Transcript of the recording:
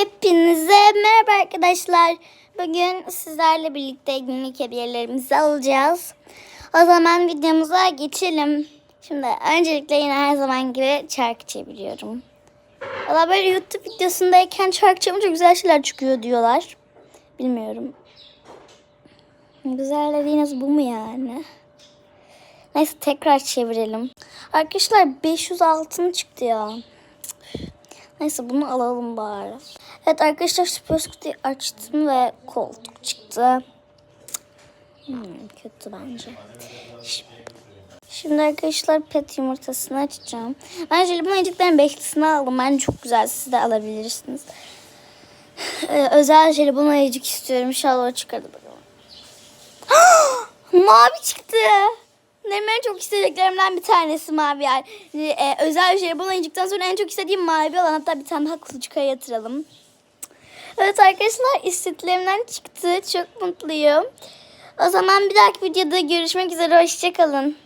Hepinize merhaba arkadaşlar. Bugün sizlerle birlikte günlük hediyelerimizi alacağız. O zaman videomuza geçelim. Şimdi öncelikle yine her zaman gibi çarkı çeviriyorum. Valla böyle YouTube videosundayken çarkı çevirince güzel şeyler çıkıyor diyorlar. Bilmiyorum. Güzel dediğiniz bu mu yani? Neyse tekrar çevirelim. Arkadaşlar 500 altın çıktı ya. Neyse bunu alalım bari. Evet arkadaşlar süper kutuyu açtım ve koltuk çıktı. Hmm, kötü bence. Şimdi arkadaşlar pet yumurtasını açacağım. Ben jelibon beşlisini aldım. Bence çok güzel. Siz de alabilirsiniz. Ee, özel jelibon ayıcık istiyorum. İnşallah o çıkardı bakalım. Mavi çıktı. Benim en çok istediklerimden bir tanesi mavi yani. Ee, özel jelibon ayıcıktan sonra en çok istediğim mavi olan hatta bir tane daha kuluçkaya yatıralım. Evet arkadaşlar istediklerimden çıktı. Çok mutluyum. O zaman bir dahaki videoda görüşmek üzere. Hoşçakalın.